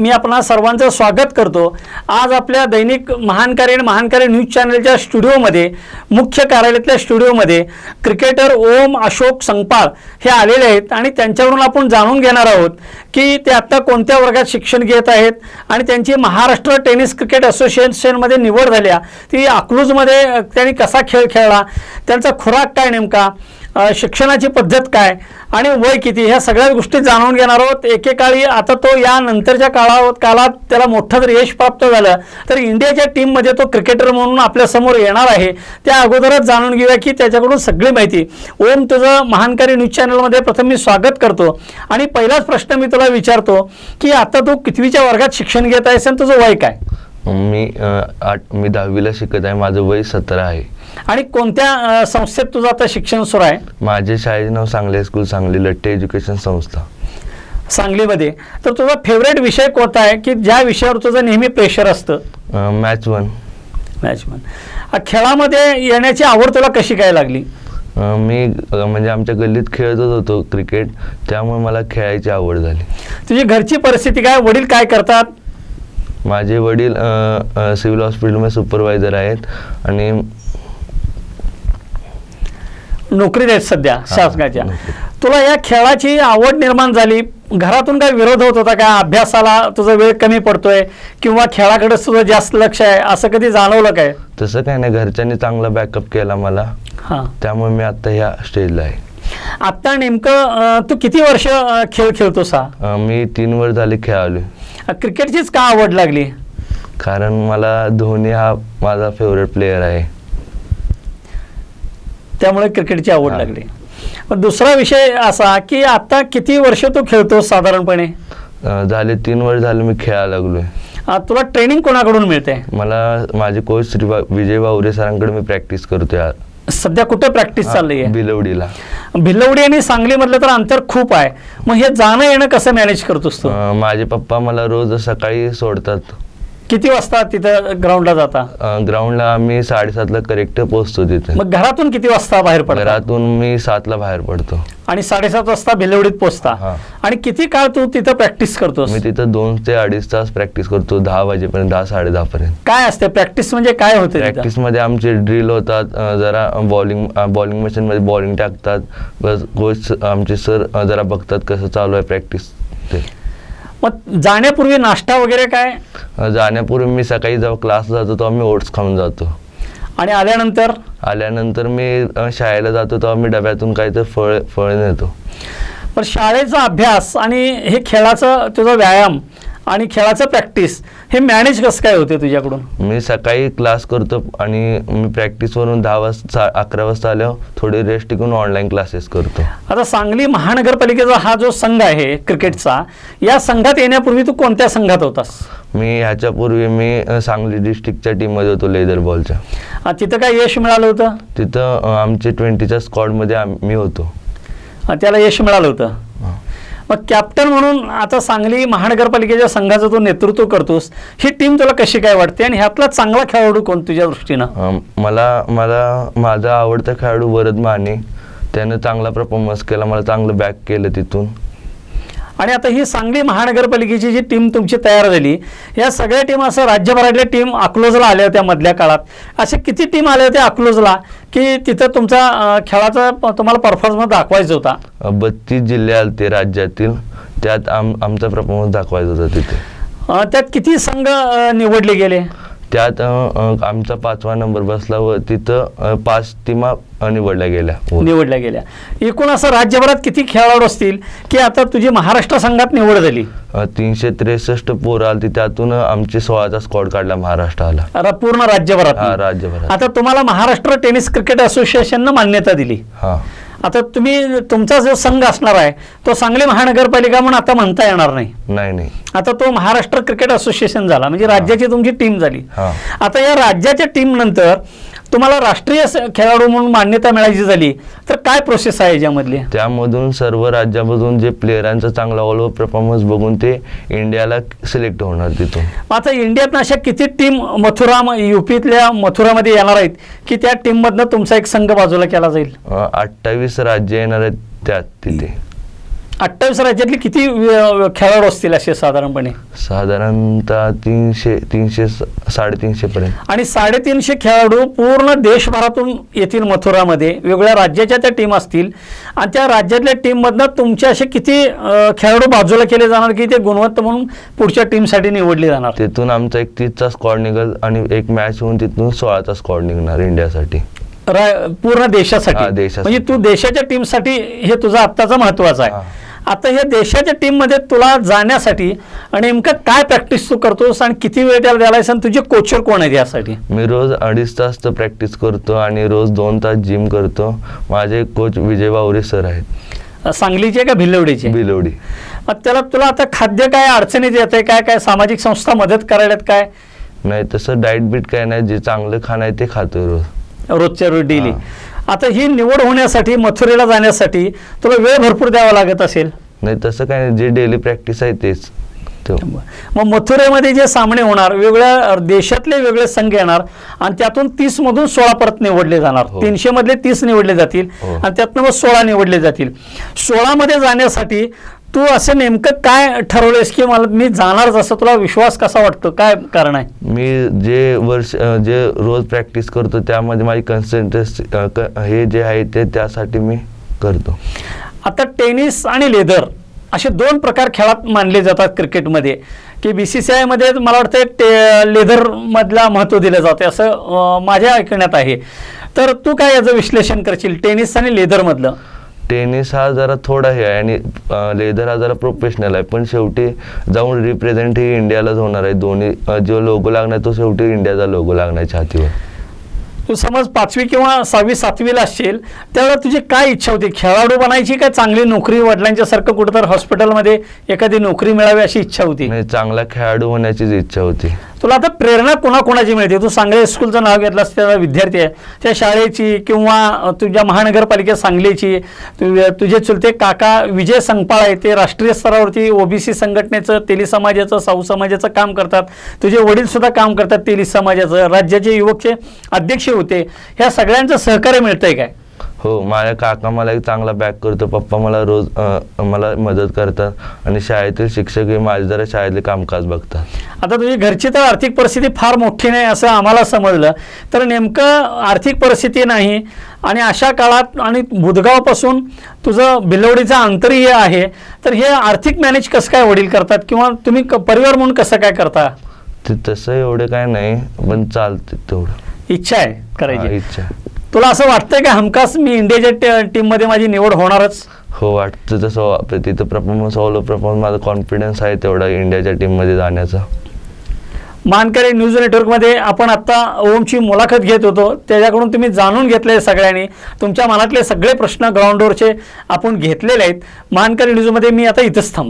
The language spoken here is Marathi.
मी आपणा सर्वांचं स्वागत करतो. आज आपल्या दैनिक महानकारी आणि महानकारी न्यूज चॅनलच्या स्टुडिओमध्ये मुख्य कार्यालयातल्या स्टुडिओमध्ये क्रिकेटर ओम अशोक संगपाळ हे आलेले आहेत आणि त्यांच्यावरून आपण जाणून घेणार आहोत की ते आत्ता कोणत्या वर्गात शिक्षण घेत आहेत आणि त्यांची महाराष्ट्र टेनिस क्रिकेट असोसिएशनमध्ये निवड झाल्या ती अकलूजमध्ये त्यांनी कसा खेळ खेळला त्यांचा खुराक काय नेमका शिक्षणाची पद्धत काय आणि वय किती? ह्या सगळ्या गोष्टी जाणून घेणार आहोत. एकेकाळी आता तो या नंतरच्या काळात काळात त्याला मोठं जर यश प्राप्त झालं तर इंडियाच्या टीममध्ये तो क्रिकेटर म्हणून आपल्यासमोर येणार आहे. त्या अगोदरच जाणून घेऊया की त्याच्याकडून सगळी माहिती. ओम तुझं महानकारी न्यूज चॅनलमध्ये प्रथम मी स्वागत करतो. आणि पहिलाच प्रश्न मी तुला विचारतो की आता तू कितवीच्या वर्गात शिक्षण घेत आहेस आणि तुझं वय काय? मी आठ मी दहावीला शिकत आहे. माझं वय सतरा आहे. आणि कोणत्या संस्थेत तुझं आता शिक्षण सुरू आहे? माझे शाळेचे नाव Sangli high school Sangli Latte education संस्था. सांगलीमध्ये. तर तुझा फेवरेट विषय कोणता आहे? की ज्या विषयावर तुझं नेहमी प्रेशर असतं? मॅच वन मॅचमन खेळामध्ये येण्याची आवड तुला कशी काय लागली? मी म्हणजे आमच्या गल्लीत खेळतच होतो क्रिकेट. त्यामुळे मला खेळायची आवड झाली. तुझी घरची परिस्थिती काय? वडील काय करतात? माझे वडील सिव्हिल हॉस्पिटलमध्ये सुपरवायझर आहेत आणि नोकरीत आहेत सध्या शासनाच्या. तुला या खेळाची आवड निर्माण झाली घरातून काय विरोध होत होता का? अभ्यासाला तुझा वेळ कमी पडतोय किंवा खेळाकडे तुझं जास्त लक्ष आहे असं कधी जाणवलं काय? तसं काय नाही घरच्यांनी चांगला बॅकअप केला मला. हां. त्यामुळे मी आता ह्या स्टेजला आहे. आत्ता नेमकं तू किती वर्ष खेळ खेळतोस मी तीन वर्ष झाले खेळालो क्रिकेटचीच का आवड लागली? कारण मला धोनी हा माझा फेवरेट प्लेयर आहे. त्यामुळे क्रिकेटची आवड. लागली. पण दुसरा विषय असा की आता किती वर्ष तू खेळतोस साधारणपणे? झाले तीन वर्ष झाले मी खेळायला लागलोय. तुला ट्रेनिंग कोणाकडून मिळते? मला माझे कोच श्री विजय वावरे सरांकडे मी प्रॅक्टिस करतोय. आ- सध्या कुठे प्रॅक्टिस चालली आहे? बिलवडीला भिलवडी आणि सांगलीमधलं तर अंतर खूप आहे. मग हे जाणं येणं कसं मॅनेज करतोस तू? अ, माझे पप्पा मला रोज सकाळी सोडतात. किती वाजता तिथं ग्राउंडला जाता? अ, ग्राउंडला आम्ही साडेसातला करेक्ट पोहोचतो तिथे. मग घरातून किती वाजता बाहेर पडता? घरातून मी सातला बाहेर पडतो. आणि साडेसात वाजता भिलवडीत पोचता हा. आणि किती काळ तू तिथं प्रॅक्टिस करतोस? मी तिथं दोन ते अडीच तास प्रॅक्टिस करतो दहा वाजेपर्यंत दहा साडे दहा पर्यंत. काय असते? प्रॅक्टिस म्हणजे काय होते तिथं? प्रॅक्टिसमध्ये आमचे ड्रिल होतात अ, जरा बॉलिंग बॉलिंग मशीन मध्ये बॉलिंग टाकतात. बस कोच आमचे सर जरा बघतात कसं चालू आहे प्रॅक्टिस ते. मग जाण्यापूर्वी नाश्ता वगैरे काय? जाण्यापूर्वी मी सकाळी जेव्हा क्लासला जातो तेव्हा मी ओट्स खाऊन जातो. आणि आल्यानंतर? आल्यानंतर मी शाळेला जातो तेव्हा मी डब्यातून काहीतरी फळ फळ नेतो. पण शाळेचा अभ्यास आणि हे खेळाचं तुझा व्यायाम आणि खेळाचं प्रॅक्टिस हे मॅनेज कसं काय होते तुझ्याकडून? मी सकाळी क्लास करतो आणि मी प्रॅक्टिसवरून दहा वाजता अकरा वाजता आल्यावर थोडी रेस्ट टिकून ऑनलाईन क्लासेस करतो. आता सांगली महानगरपालिकेचा हा जो संघ आहे क्रिकेटचा या संघात येण्यापूर्वी तू कोणत्या संघात होतास? मी ह्याच्यापूर्वी मी सांगली डिस्ट्रिक्टच्या टीममध्ये होतो लेदर बॉलच्या तिथं काय यश मिळालं होतं? तिथं आमचे ट्वेंटीच्या स्क्वॉडमध्ये आम- मी होतो. त्याला यश मिळालं होतं. मग कॅप्टन म्हणून आता सांगली महानगरपालिकेच्या संघाचं तू नेतृत्व करतोस. ही टीम तुला कशी काय वाटते? आणि ह्यातला चांगला खेळाडू कोण तुझ्या दृष्टीनं? मला मला माझा आवडता खेळाडू वरद माने. त्यानं चांगला परफॉर्मन्स केला मला चांगलं बॅक केलं तिथून. आणि आता ही सांगली महानगरपालिकेची जी टीम तुमची तयार झाली या सगळ्या टीम असं राज्यभरातल्या टीम अकलोजला आल्या होत्या मधल्या काळात. असे किती टीम आल्या होत्या अकलोजला की तिथं तुमचा खेळाचा तुम्हाला परफॉर्मन्स दाखवायचा होता? बत्तीस जिल्हे आलते राज्यातील. त्यात आम आमचा परफॉर्मन्स दाखवायचा होता तिथे. त्यात किती संघ निवडले गेले? त्यात आमचा पाचवा नंबर बसला व तिथं पाच टीमा निवडल्या गेल्या. निवडल्या गेल्या. एकूण असं राज्यभरात किती खेळाडू असतील की आता तुझी महाराष्ट्र संघात निवड झाली? तीनशे त्रेसष्ट पोरं आलती त्यातून आमचे सोळाचा स्क्वॉड काढला महाराष्ट्राला पूर्ण राज्यभरात राज्यभरात. आता तुम्हाला महाराष्ट्र टेनिस क्रिकेट असोसिएशननं मान्यता दिली. हा. आता तुम्ही तुमचा जो संघ असणार आहे तो सांगली महानगरपालिका म्हणून आता म्हणता येणार नाही. नाही नाही. आता तो महाराष्ट्र क्रिकेट असोसिएशन झाला म्हणजे राज्याची तुमची टीम झाली. हा. आता या राज्याच्या टीम नंतर तुम्हाला राष्ट्रीय स- खेळाडू म्हणून मान्यता मिळायची झाली तर काय प्रोसेस आहे याच्यामधली? त्यामधून सर्व राज्यामधून जे प्लेयरांचा चांगला ऑल ओव्हर परफॉर्मन्स बघून ते इंडियाला सिलेक्ट होणार तिथून. आता इंडियातनं अशा किती टीम मथुरा युपीतल्या मथुरामध्ये येणार आहेत की त्या टीममधनं तुमचा एक संघ बाजूला केला जाईल? अठ्ठावीस राज्य येणार आहेत त्यात तिथे. अठ्ठावीस राज्यातले किती खेळाडू असतील असे साधारणपणे? साधारणतः तीनशे तीनशे साडेतीनशे पर्यंत. आणि साडेतीनशे खेळाडू पूर्ण देशभरातून येतील मथुरामध्ये. वेगवेगळ्या राज्याच्या त्या टीम असतील. आणि त्या राज्यातल्या टीममधनं तुमचे असे किती खेळाडू बाजूला केले जाणार की ते गुणवत्ता म्हणून पुढच्या टीमसाठी निवडले जाणार? तिथून आमचा एक तीसचा स्कॉड निघल आणि एक मॅच होऊन तिथून सोळाचा स्कॉड निघणार इंडियासाठी. पूर्ण देशासाठी. म्हणजे तू देशाच्या टीमसाठी हे तुझं आत्ताचं महत्वाचं आहे. आता हे देशाच्या टीममध्ये तुला जाण्यासाठी नेमकं काय प्रॅक्टिस तू करतोस आणि किती वेळ त्याला द्यायला आणि तुझे कोचर कोण आहेत यासाठी? मी रोज अडीच तास तर प्रॅक्टिस करतो आणि रोज दोन तास जिम करतो. माझे कोच विजय बावरे सर आहेत. सांगलीचे का भिलवडीचे? मग त्याला तुला आता खाद्य काय अडचणीत येते काय काय सामाजिक संस्था मदत करायल्यात काय? नाही तसं डाएट बीट काय नाही. जे चांगलं खाणं आहे ते खातो रोज. रोजच्या रोज डेली. आता ही निवड होण्यासाठी मथुरेला जाण्यासाठी तुला वेळ भरपूर द्यावा लागत असेल. नाही तसं काय नाही. जे डेली प्रॅक्टिस आहे तेच. मग मथुरेमध्ये जे सामने होणार वेगवेगळ्या देशातले वेगळे संघ येणार आणि त्यातून तीस मधून सोळा परत निवडले जाणार. हो. तीनशे मधले तीस निवडले जातील हो. आणि त्यातनं मग सोळा निवडले जातील. सोळा मध्ये जाण्यासाठी तू असं नेमकं काय ठरवलंयस की मला मी जाणारच असं तुला विश्वास कसा वाटतो? काय कारण आहे? मी जे वर्ष जे रोज प्रॅक्टिस करतो त्यामध्ये माझी कन्सन्ट्रेस हे जे आहे ते त्यासाठी मी करतो. आता टेनिस आणि लेदर असे दोन प्रकार खेळात मानले जातात क्रिकेटमध्ये. की बी सी सी आयमध्ये मला वाटतं ते लेदरमधला महत्त्व दिलं जाते असं माझ्या ऐकण्यात आहे. तर तू काय याचं विश्लेषण करशील टेनिस आणि लेदरमधलं टेनिस हा जरा थोडा हे आहे आणि लेदर हा जरा प्रोफेशनल आहे. पण शेवटी जाऊन रिप्रेझेंट ही इंडियालाच होणार आहे. दोन्ही जो लोगो लागणार तो शेवटी इंडियाचा लोगो लागणार आहे छातीवर. तू समज पाचवी किंवा सहावी सातवीला असशील त्यावेळेला तुझी काय इच्छा होती? खेळाडू बनायची काय चांगली नोकरी वडिलांच्या सारखं कुठं तर हॉस्पिटलमध्ये एखादी नोकरी मिळावी अशी इच्छा होती? नाही चांगला खेळाडू होण्याचीच इच्छा होती. तुला आता प्रेरणा कोणाकोणाची मिळते? तू सांगली स्कूलचं नाव घेतलंस त्या विद्यार्थी आहे. त्या शाळेची किंवा तुझ्या महानगरपालिका सांगलीची तुझे चुलते काका विजय संगपाळ आहे ते राष्ट्रीय स्तरावरती ओबीसी संघटनेचं तेली समाजाचं साऊ समाजाचं काम करतात. तुझे वडील सुद्धा काम करतात तेली समाजाचं. राज्याचे युवकचे अध्यक्ष होते. ह्या सगळ्यांचं सहकार्य मिळतंय काय? हो माझ्या काका मला एक चांगला बॅक करतो. पप्पा मला रोज अं, मला मदत करतात आणि शाळेतील शिक्षक हे माझे जरा शाळेतले कामकाज बघतात. आता तुझी घरची तर आर्थिक परिस्थिती फार मोठी नाही असं आम्हाला समजलं. तर नेमकं आर्थिक परिस्थिती नाही आणि अशा काळात आणि बुधगावपासून तुझं बिलवडीचं अंतरीय आहे. तर हे आर्थिक मॅनेज कसं काय वडील करतात किंवा तुम्ही क- परिवार म्हणून कसं काय करता? ते तसं एवढं काय नाही पण चालते तेवढं. इच्छा आहे करायची. इच्छा तुला असं वाटतंय का हमखास मी इंडियाच्या टीममध्ये माझी निवड होणारच? हो वाटतं आपलं तिथं परफॉर्मन्स ऑल परफॉर्मन्स माझा कॉन्फिडन्स आहे तेवढा इंडियाच्या टीममध्ये जाण्याचा. मानकरी न्यूज नेटवर्कमध्ये आपण आत्ता ओमची मुलाखत घेत होतो. त्याच्याकडून तुम्ही जाणून घेतले सगळ्यांनी. तुमच्या मनातले सगळे प्रश्न ग्राउंडवरचे आपण घेतलेले आहेत. मानकरी न्यूजमध्ये मी आता इथंच थांबतो.